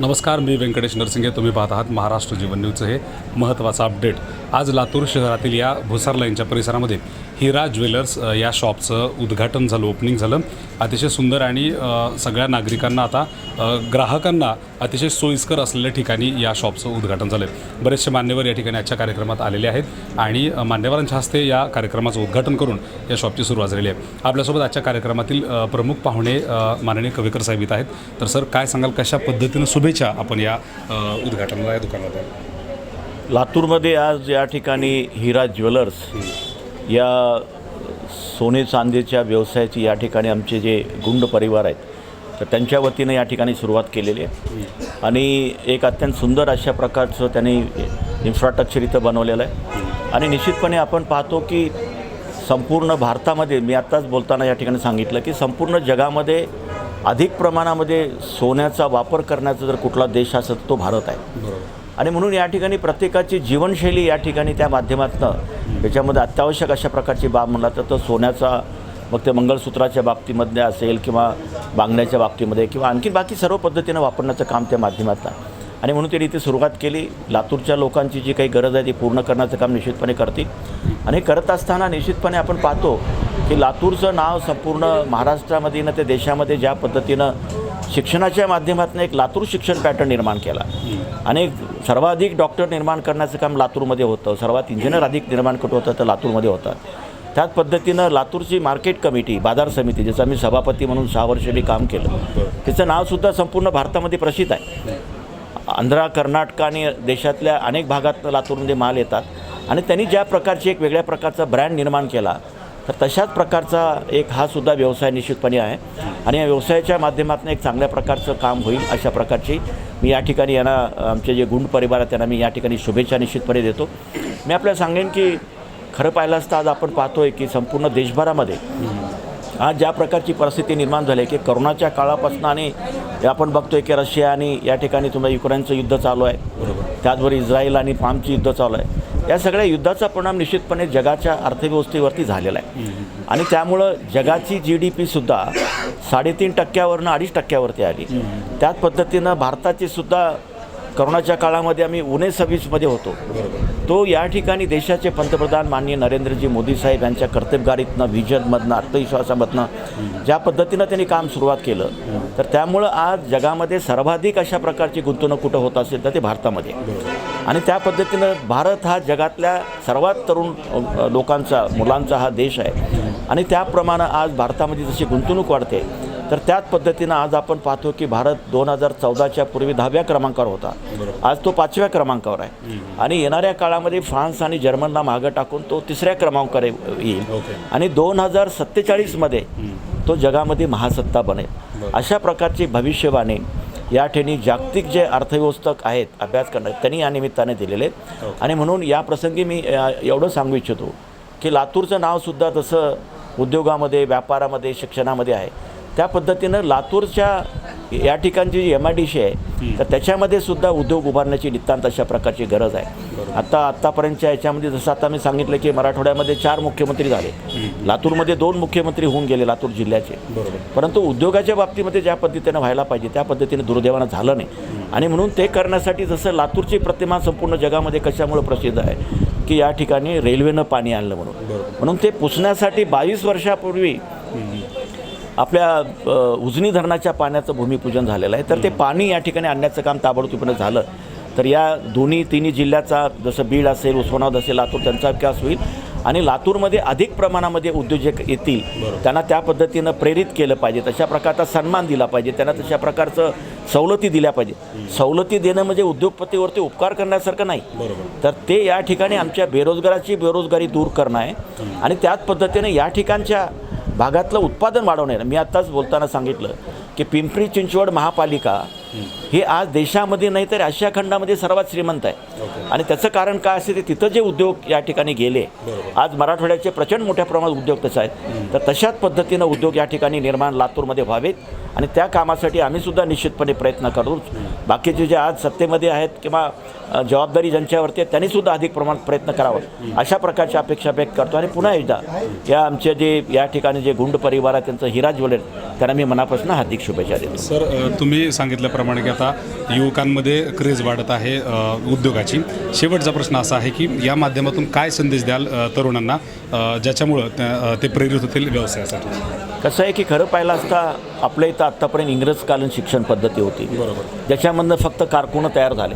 नमस्कार मी व्यंकटेश नरसिंगे तुम्ही पाहत आहात महाराष्ट्र जीवन न्यूजचं हे महत्त्वाचं अपडेट. आज लातूर शहरातील या भुसार लाईनच्या परिसरामध्ये हिरा ज्वेलर्स या शॉपचं उद्घाटन झालं ओपनिंग झालं. अतिशय सुंदर आणि सगळ्या नागरिकांना आता ग्राहकांना अतिशय सोयीस्कर असलेल्या ठिकाणी या शॉपचं उद्घाटन झालं बरेचसे मान्यवर या ठिकाणी आजच्या कार्यक्रमात आलेले आहेत आणि मान्यवरांच्या हस्ते या कार्यक्रमाचं उद्घाटन करून या शॉपची सुरुवात झालेली आहे. आपल्यासोबत आजच्या कार्यक्रमातील प्रमुख पाहुणे माननीय कविकर साहेब इथं आहेत. तर सर काय सांगाल कशा पद्धतीनं शुभेच्छा आपण या उद्घाटनाला या दुकानात आहे लातूरमध्ये आज या ठिकाणी हिरा ज्वेलर्स या सोने चांदीच्या व्यवसायाची या ठिकाणी आमचे जे गुंड परिवार आहेत तर त्यांच्या वतीनं या ठिकाणी सुरुवात केलेली आहे. आणि एक अत्यंत सुंदर अशा प्रकारचं त्यांनी इन्फ्रास्ट्रक्चर इथं बनवलेलं आहे. आणि निश्चितपणे आपण पाहतो की संपूर्ण भारतामध्ये मी आत्ताच बोलताना या ठिकाणी सांगितलं की संपूर्ण जगामध्ये अधिक प्रमाणामध्ये सोन्याचा वापर करण्याचा जर कुठला देश असेल तो भारत आहे. बरोबर. आणि म्हणून या ठिकाणी प्रत्येकाची जीवनशैली या ठिकाणी त्या माध्यमातनं त्याच्यामध्ये अत्यावश्यक अशा प्रकारची बाब म्हणला तर तो सोन्याचा मग ते मंगळसूत्राच्या बाबतीमध्ये असेल किंवा बांगण्याच्या बाबतीमध्ये किंवा आणखी बाकी सर्व पद्धतीनं वापरण्याचं काम त्या माध्यमातला आणि म्हणून त्यांनी इथे सुरुवात केली. लातूरच्या लोकांची जी काही गरज आहे ती पूर्ण करण्याचं काम निश्चितपणे करतील. आणि करत असताना निश्चितपणे आपण पाहतो की लातूरचं नाव संपूर्ण महाराष्ट्रामध्ये ना ते देशामध्ये ज्या पद्धतीनं शिक्षणाच्या माध्यमातून एक लातूर शिक्षण पॅटर्न निर्माण केला. आणि सर्वाधिक डॉक्टर निर्माण करण्याचं काम लातूरमध्ये होतं. सर्वात इंजिनियर अधिक निर्माण करत होतं तर लातूरमध्ये होतं त्याच पद्धतीनं लातूरची मार्केट कमिटी बाजार समिती ज्याचं आम्ही सभापती म्हणून सहा वर्ष मी काम केलं त्याचं नावसुद्धा संपूर्ण भारतामध्ये प्रसिद्ध आहे. आंध्रा कर्नाटक आणि देशातल्या अनेक भागात लातूरमध्ये माल येतात. आणि त्यांनी ज्या प्रकारची एक वेगळ्या प्रकारचा ब्रँड निर्माण केला तर तशाच प्रकारचा एक हा सुद्धा व्यवसाय निश्चितपणे आहे. आणि या व्यवसायाच्या माध्यमातून एक चांगल्या प्रकारचं काम होईल अशा प्रकारची मी या ठिकाणी यांना आमचे जे गुंड परिवार आहेत त्यांना मी या ठिकाणी शुभेच्छा निश्चितपणे देतो. मी आपल्याला सांगेन की खरं पाहिलं असतं आज आपण पाहतोय की संपूर्ण देशभरामध्ये आज ज्या प्रकारची परिस्थिती निर्माण झाली आहे की करोनाच्या काळापासून आणि आपण बघतोय की रशिया आणि या ठिकाणी तुम्हाला युक्रेनचं युद्ध चालू आहे. त्याचबरोबर इस्रायल आणि पामची युद्ध चालू आहे. या सगळ्या युद्धाचा परिणाम निश्चितपणे जगाच्या अर्थव्यवस्थेवरती झालेला आहे. आणि त्यामुळं जगाची जी डी पीसुद्धा साडेतीन टक्क्यावरनं अडीच टक्क्यावरती आली. त्याच पद्धतीनं भारताची सुद्धा करोनाच्या काळामध्ये आम्ही उणे सव्वीसमध्ये होतो. तो या ठिकाणी देशाचे पंतप्रधान माननीय नरेंद्रजी मोदी साहेब यांच्या कर्तबगारीतनं व्हिजनमधनं आत्मविश्वासामधनं ज्या पद्धतीनं त्यांनी काम सुरुवात केलं तर त्यामुळं आज जगामध्ये सर्वाधिक अशा प्रकारची गुंतवणूक कुठं होत असेल तर ते भारतामध्ये. आणि त्या पद्धतीनं भारत हा जगातल्या सर्वात तरुण लोकांचा मुलांचा हा देश आहे. आणि त्याप्रमाणे आज भारतामध्ये जशी गुंतवणूक वाढते तर त्याच पद्धतीनं आज आपण पाहतो की भारत दोन हजार चौदाच्या पूर्वी दहाव्या क्रमांकावर होता. आज तो पाचव्या क्रमांकावर आहे. आणि येणाऱ्या काळामध्ये फ्रान्स आणि जर्मनला मागं टाकून तो तिसऱ्या क्रमांकावर येईल. आणि दोन हजार सत्तेचाळीसमध्ये तो जगामध्ये महासत्ता बनेल. अशा प्रकारची भविष्यवाणी या ठिकाणी जागतिक जे अर्थव्यवस्थक आहेत अभ्यास करणार त्यांनी या निमित्ताने दिलेले आहेत. आणि म्हणून या प्रसंगी मी एवढं सांगू इच्छितो की लातूरचं नावसुद्धा तसं उद्योगामध्ये व्यापारामध्ये शिक्षणामध्ये आहे. त्या पद्धतीनं लातूरच्या या ठिकाणची जी एम आय डी सी आहे तर त्याच्यामध्ये सुद्धा उद्योग उभारण्याची नितांत अशा प्रकारची गरज आहे. आता आत्तापर्यंतच्या याच्यामध्ये जसं आता मी सांगितलं की मराठवाड्यामध्ये चार मुख्यमंत्री झाले. लातूरमध्ये दोन मुख्यमंत्री होऊन गेले लातूर जिल्ह्याचे. परंतु उद्योगाच्या बाबतीमध्ये ज्या पद्धतीनं व्हायला पाहिजे त्या पद्धतीने दुर्दैवानं झालं नाही. आणि म्हणून ते करण्यासाठी जसं लातूरची प्रतिमा संपूर्ण जगामध्ये कशामुळे प्रसिद्ध आहे की या ठिकाणी रेल्वेनं पाणी आणलं म्हणून. म्हणून ते पुसण्यासाठी बावीस वर्षापूर्वी आपल्या उजनी धरणाच्या पाण्याचं भूमिपूजन झालेलं आहे. तर ते पाणी या ठिकाणी आणण्याचं काम ताबडतोबीनं झालं. तर या दोन्ही तिन्ही जिल्ह्याचा जसं बीड असेल उस्मानाबाद असेल लातूर त्यांचा विकास होईल. आणि लातूरमध्ये अधिक प्रमाणामध्ये उद्योजक येतील. त्यांना त्या पद्धतीनं प्रेरित केलं पाहिजे. तशा प्रकारचा सन्मान दिला पाहिजे. त्यांना तशा प्रकारचं सवलती दिल्या पाहिजे. सवलती देणं म्हणजे उद्योगपतीवरती उपकार करण्यासारखं नाही. तर ते या ठिकाणी आमच्या बेरोजगाराची बेरोजगारी दूर करणं आहे. आणि त्याच पद्धतीने या ठिकाणच्या भागातलं उत्पादन वाढवणं मी आत्ताच बोलताना सांगितलं की पिंपरी चिंचवड महापालिका ही आज देशामध्ये नाही तर आशिया खंडामध्ये सर्वात श्रीमंत आहे. आणि त्याचं कारण काय असेल ते तिथं जे उद्योग या ठिकाणी गेले आज मराठवाड्याचे प्रचंड मोठ्या प्रमाणात उद्योग तसे आहेत. तर तशाच पद्धतीनं उद्योग या ठिकाणी निर्माण लातूरमध्ये व्हावेत. आणि त्या कामासाठी आम्ही सुद्धा निश्चितपणे प्रयत्न करू बाकीचे जे आज सत्तेमध्ये आहेत किंवा जबाबदारी ज्यांच्यावरती आहे त्यांनी सुद्धा अधिक प्रमाणात प्रयत्न करावं. अशा प्रकारची अपेक्षा व्यक्त करतो. आणि पुन्हा एकदा या आमचे जे या ठिकाणी जे गुंड परिवार आहे त्यांचं हिरा ज्वेलर त्यांना मी मनापासून हार्दिक शुभेच्छा देतो. सर तुम्ही सांगितल्याप्रमाणे की आता युवकांमध्ये क्रेज वाढत आहे उद्योगाची. शेवटचा प्रश्न असा आहे की या माध्यमातून काय संदेश द्याल तरुणांना ज्याच्यामुळं ते प्रेरित होतील व्यवसायासाठी? कसं आहे की खरं पाहिलं असता आपल्या इथं आत्तापर्यंत इंग्रजकालीन शिक्षण पद्धती होती. ज्याच्यामधनं फक्त कारकुनं तयार झाले.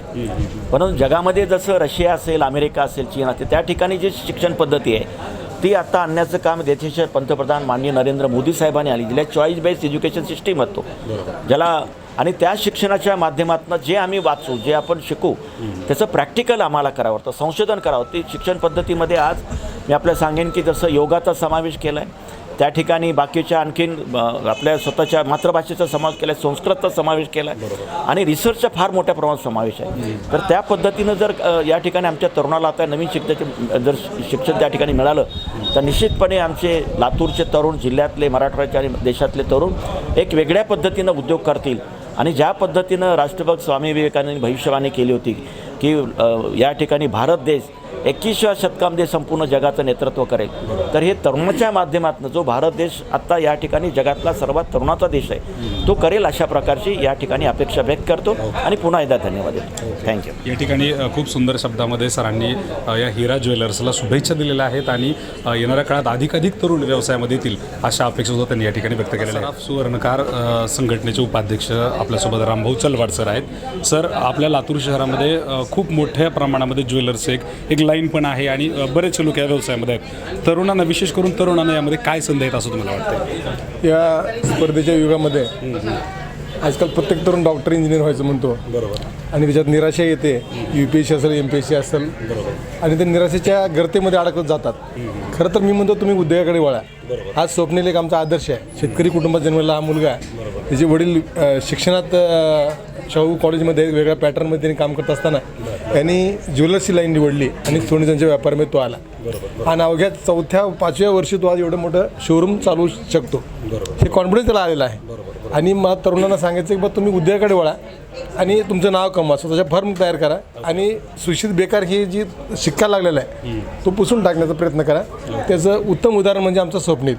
परंतु जगामध्ये जसं रशिया असेल अमेरिका असेल चीन असेल त्या ठिकाणी जी शिक्षण पद्धती आहे ती आता आणण्याचं काम देशाचे पंतप्रधान माननीय नरेंद्र मोदी साहेबांनी आली ज्याला चॉईस बेस्ड एज्युकेशन सिस्टीम म्हणतो ज्याला आणि त्या शिक्षणाच्या माध्यमातून जे आम्ही वाचू जे आपण शिकू त्याचं प्रॅक्टिकल आम्हाला करावं तर संशोधन करावं. ती शिक्षण पद्धतीमध्ये आज मी आपल्याला सांगेन की जसं योगाचा समावेश केला आहे त्या ठिकाणी बाकीच्या आणखीन आपल्या स्वतःच्या मातृभाषेचा समावेश केला आहे संस्कृतचा समावेश केला. आहे आणि रिसर्चचा फार मोठ्या प्रमाणात समावेश आहे. तर त्या पद्धतीनं जर या ठिकाणी आमच्या तरुणाला आता नवीन शिक्षणाचे जर शिक्षण त्या ठिकाणी मिळालं तर निश्चितपणे आमचे लातूरचे तरुण जिल्ह्यातले मराठवाड्याचे आणि देशातले तरुण एक वेगळ्या पद्धतीनं उद्योग करतील. आणि ज्या पद्धतीनं राष्ट्रभक्त स्वामी विवेकानंद भविष्यवाणी केली होती की या ठिकाणी भारत देश एकवीसव्या शतकामध्ये संपूर्ण जगाचं नेतृत्व करेल. तर हे तरुणाच्या माध्यमातून जो भारत देश आत्ता या ठिकाणी जगातला सर्वात तरुणाचा देश आहे तो करेल अशा प्रकारची या ठिकाणी अपेक्षा व्यक्त करतो. आणि पुन्हा एकदा धन्यवाद देतो. थँक्यू या ठिकाणी खूप सुंदर शब्दामध्ये सरांनी या हिरा ज्वेलर्सला शुभेच्छा दिलेल्या आहेत आणि येणाऱ्या काळात अधिकाधिक तरुण व्यवसायामध्ये येतील अशा अपेक्षा सुद्धा त्यांनी या ठिकाणी व्यक्त केलेल्या आहेत. सुवर्णकार संघटनेचे उपाध्यक्ष आपल्यासोबत रामभाऊ चलवाड सर आहेत. सर आपल्या लातूर शहरामध्ये खूप मोठ्या प्रमाणामध्ये ज्वेलर्स एक एक लाईन पण आहे आणि बरेचसे लोक या व्यवसायामध्ये आहेत. तरुणांना विशेष करून तरुणांना यामध्ये काय संधी आहेत असं तुम्हाला वाटतं या स्पर्धेच्या युगामध्ये आजकाल प्रत्येक तरुण डॉक्टर इंजिनियर व्हायचं म्हणतो. बरोबर. आणि त्याच्यात निराशा येते. यू पी एस सी असेल एम पी एस सी असेल. आणि ते निराशेच्या गर्तेमध्ये अडकत जातात. खरं तर मी म्हणतो तुम्ही उद्योगाकडे वळा. आज स्वप्नील एक आमचा आदर्श आहे. शेतकरी कुटुंबात जन्मलेला हा मुलगा आहे. त्याचे वडील शिक्षणात शाहू कॉलेजमध्ये वेगळ्या पॅटर्नमध्ये त्यांनी काम करत असताना त्यांनी ज्वेलर्सची लाईन निवडली आणि सोनी त्यांच्या व्यापारामध्ये तो आला आणि अवघ्या चौथ्या पाचव्या वर्षी तो आज एवढं मोठं शोरूम चालवू शकतो. हे कॉन्फिडन्स त्याला आलेला आहे. आणि मला तरुणांना सांगायचं की बा तुम्ही उद्योगाकडे वळा आणि तुमचं नाव कमवा स्वतःच्या फर्म तयार करा आणि सुशित बेकार ही जी शिक्का लागलेला आहे तो पुसून टाकण्याचा प्रयत्न करा. त्याचं उत्तम उदाहरण म्हणजे आमचं स्वप्नील.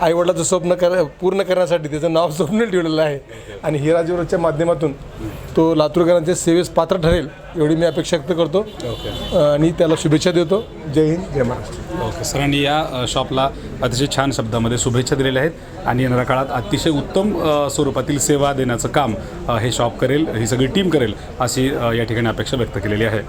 आईवडिलाचं स्वप्न कर पूर्ण करण्यासाठी त्याचं नाव स्वप्नील ठेवलेलं आहे. आणि हिरा ज्वेलर्सच्या माध्यमातून तो लातूरकरांच्या सेवेस पात्र ठरेल एवढी मी अपेक्षा व्यक्त करतो. आणि त्याला शुभेच्छा देतो. जय हिंद जय महाराष्ट्र. ओके सरांनी या शॉपला अतिशय छान शब्दामध्ये शुभेच्छा दिलेल्या आहेत आणि येणाऱ्या काळात अतिशय उत्तम स्वरूपातील सेवा देण्याचं काम हे शॉप करेल ही सगळी टीम करेल अशी या ठिकाणी अपेक्षा व्यक्त केलेली आहे.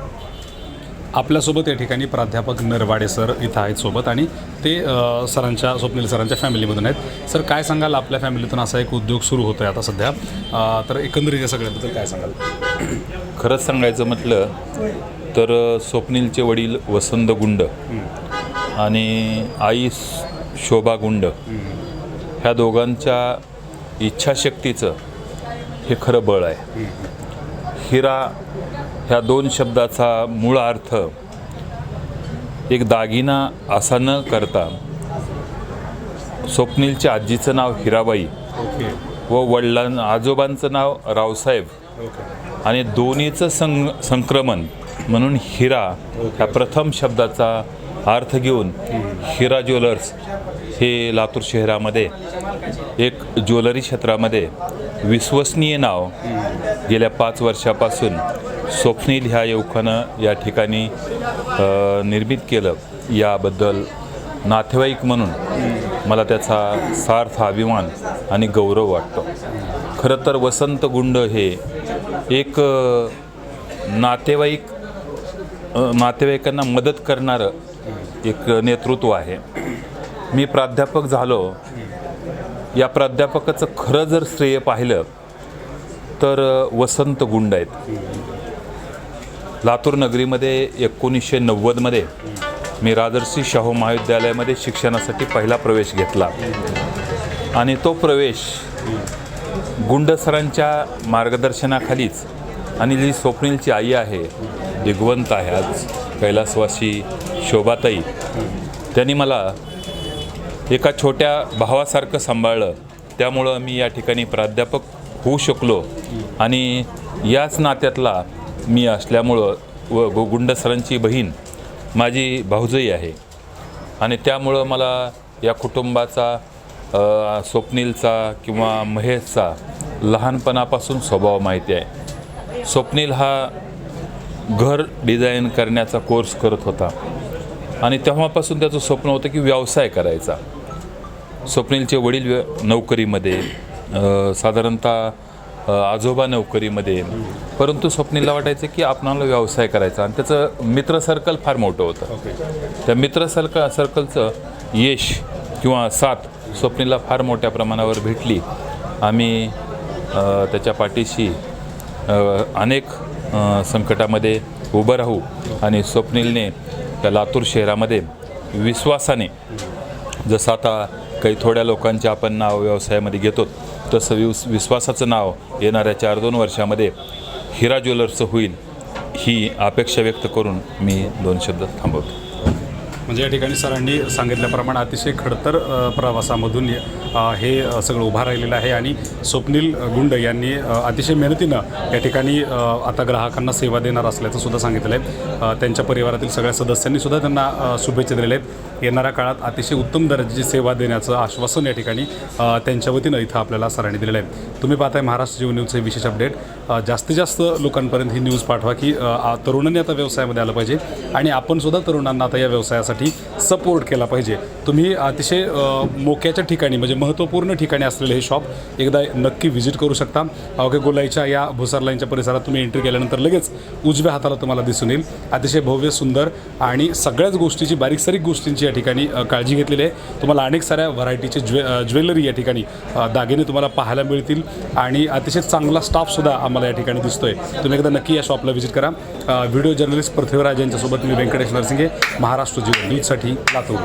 आपल्यासोबत या ठिकाणी प्राध्यापक नरवाडे सर इथं आहेत सोबत आणि ते अ, सरांच्या स्वप्नील सरांच्या फॅमिलीमधून आहेत. सर काय सांगाल? आपल्या फॅमिलीतून असा एक उद्योग सुरू होतो आहे आता सध्या. अ, तर एकंदरीत या सगळ्याबद्दल काय सांगाल? खरंच सांगायचं म्हटलं तर स्वप्नीलचे वडील वसंत गुंड आणि आई स- शोभा गुंड ह्या दोघांच्या इच्छाशक्तीचं हे खरं बळ आहे. हिरा ह्या दोन शब्दाचा मूळ अर्थ एक दागिना असा न करता स्वप्नीलच्या आजीचं नाव हिराबाई ओके. व वडिलां आजोबांचं नाव रावसाहेब. ओके. आणि दोन्हीचं सं संक्रमण म्हणून हिरा ह्या प्रथम शब्दाचा अर्थ घेऊन हिरा ज्वेलर्स हे लातूर शहरामध्ये एक ज्वेलरी क्षेत्रामध्ये विश्वसनीय नाव गेल्या पाच वर्षापासून स्वप्नील ह्या युवकानं या ठिकाणी निर्मित केलं. याबद्दल नातेवाईक म्हणून मला त्याचा सार्थ अभिमान आणि गौरव वाटतो. खरं तर वसंत गुंड हे एक नातेवाईक नातेवाईकांना मदत करणारं एक नेतृत्व आहे. मी प्राध्यापक झालो. या प्राध्यापकाचं खरं जर श्रेय पाहिलं तर वसंत गुंड आहेत. लातूर नगरीमध्ये एकोणीसशे नव्वदमध्ये मी राजर्षी शाहू महाविद्यालयामध्ये शिक्षणासाठी पहिला प्रवेश घेतला. आणि तो प्रवेश गुंडसरांच्या मार्गदर्शनाखालीच आणि जी स्वप्नीलची आई आहे दिग्वंत आहे आज कैलासवासी शोभाताई. त्यांनी मला एका छोट्या भावासारखं सांभाळलं. त्यामुळं मी या ठिकाणी प्राध्यापक होऊ शकलो. आणि याच नात्यातला मी असल्यामुळं व गु- गुंडसरांची बहीण माझी भाऊजई आहे. आणि त्यामुळं मला या कुटुंबाचा स्वप्नीलचा किंवा महेशचा लहानपणापासून स्वभाव माहिती आहे. स्वप्नील हा घर डिझाईन करण्याचा कोर्स करत होता. आणि तेव्हापासून त्याचं स्वप्न होतं की व्यवसाय करायचा. स्वप्नीलचे वडील व्य नोकरीमध्ये साधारणतः आजोबा नोकरीमध्ये परंतु स्वप्नीलला वाटायचं की आपणाला व्यवसाय करायचा. आणि त्याचं मित्र सर्कल फार मोठं होतं. त्या मित्र सर्क सर्कलचं यश किंवा साथ स्वप्नीलला फार मोठ्या प्रमाणावर भेटली. आम्ही त्याच्या पाठीशी अनेक संकटामध्ये उभं राहू आणि स्वप्नीलने त्या लातूर शहरामध्ये विश्वासाने जसं आता काही थोड्या लोकांचे आपण नाव व्यवसायामध्ये घेतो तसं विस विश्वासाचं नाव येणाऱ्या चार दोन वर्षामध्ये हिरा ज्वेलर्सचं होईल ही अपेक्षा व्यक्त करून मी दोन शब्द थांबवतो. म्हणजे या ठिकाणी सरांनी सांगितल्याप्रमाणे अतिशय खडतर प्रवासामधून हे सगळं उभा राहिलेलं आहे आणि स्वप्नील गुंड यांनी अतिशय मेहनतीनं या ठिकाणी आता ग्राहकांना सेवा देणार असल्याचं सुद्धा सांगितलं आहे त्यांच्या परिवारातील सगळ्या सदस्यांनी सुद्धा त्यांना शुभेच्छा दिलेल्या आहेत. येणाऱ्या काळात अतिशय उत्तम दर्जाची सेवा देण्याचं आश्वासन या ठिकाणी त्यांच्या वतीनं इथं आपल्याला सरांनी दिलेलं आहे. तुम्ही पाहताय महाराष्ट्र जीवन न्यूजचे विशेष अपडेट. जास्तीत जास्त लोकांपर्यंत ही न्यूज पाठवा की तरुणांनी आता व्यवसायामध्ये आलं पाहिजे आणि आपण सुद्धा तरुणांना आता या व्यवसायासाठी सपोर्ट केला पाहिजे. तुम्ही अतिशय मोक्याच्या ठिकाणी म्हणजे महत्त्वपूर्ण ठिकाणी असलेले हे शॉप एकदा नक्की व्हिजिट करू शकता. अवघे गोलाईच्या या भुसार लाईनच्या परिसरात तुम्ही एंट्री केल्यानंतर लगेच उजव्या हाताला तुम्हाला दिसून येईल. अतिशय भव्य सुंदर आणि सगळ्याच गोष्टीची बारीक सारीक गोष्टींची या ठिकाणी काळजी घेतलेली आहे. तुम्हाला अनेक साऱ्या व्हरायटीचे ज्वे ज्वेलरी या ठिकाणी दागिने तुम्हाला पाहायला मिळतील आणि अतिशय चांगला स्टाफसुद्धा आम्हाला या ठिकाणी दिसतोय. तुम्ही एकदा नक्की या शॉपला व्हिजिट करा. व्हिडिओ जर्नलिस्ट पृथ्वीराज यांच्यासोबत मी व्यंकटेश नरसिंगे महाराष्ट्र जीवन. न्यूजसाठी लातूर.